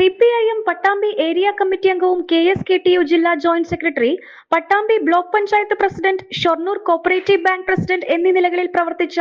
C P I M Pattambi area committee അംഗവും K S K T U ജില്ലാ joint secretary Pattambi block panchayat president Shoranur cooperative bank president എന്നീ നിലകളിൽ പ്രവർത്തിച്ച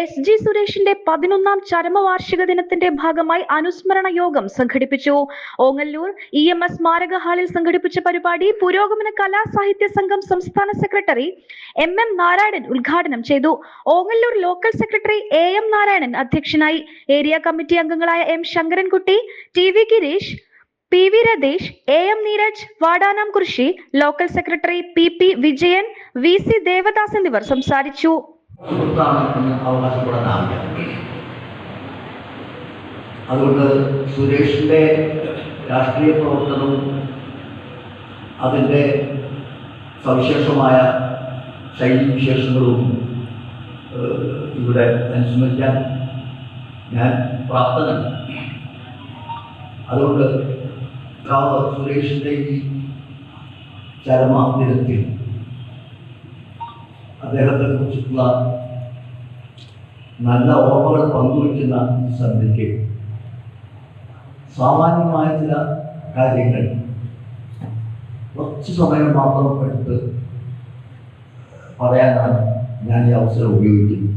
S G സുരേഷിന്റെ പതിനൊന്നാം ചരമവാർഷിക ദിനത്തിന്റെ ഭാഗമായി അനുസ്മരണ യോഗം സംഘടിപ്പിച്ചു. ഓങ്ങല്ലൂർ ഇ എം എസ് സ്മാരക ഹാളിൽ സംഘടിപ്പിച്ച പരിപാടി പുരോഗമന കലാ സാഹിത്യ സംഘം സംസ്ഥാന സെക്രട്ടറി എം എം നാരായണൻ ഉദ്ഘാടനം ചെയ്തു. Ongallur local secretary A M Narayanan അധ്യക്ഷനായി. ഏരിയ കമ്മിറ്റി അംഗങ്ങളായ M Sankarankutty T V Gireesh P V Ratheesh A M Neeraj Vadanamkurissi local secretary P P Vijayan V C Devadas എന്നിവർ സംസാരിച്ചു. അതുകൊണ്ട് സുരേഷിന്റെ രാഷ്ട്രീയ പ്രവർത്തനവും അതിന്റെ സവിശേഷമായ ശൈലിവിശേഷങ്ങളും വിശേഷങ്ങളും ഇവിടെ അനുസ്മരിക്കാൻ ഞാൻ പ്രാപ്തനല്ല അതുകൊണ്ട് കാവ് സുരേഷിന്റെ ഈ ചരമാതിരത്തിൽ അദ്ദേഹത്തെ കുറിച്ചിട്ടുള്ള നല്ല ഓർമ്മകൾ പങ്കുവയ്ക്കുന്ന ഈ സന്ധ്യയ്ക്ക് സാമാന്യമായ ചില കാര്യങ്ങൾ കുറച്ച് സമയം മാത്രം എടുത്ത് പറയാനാണ് ഞാൻ ഈ അവസരം ഉപയോഗിക്കുന്നത്.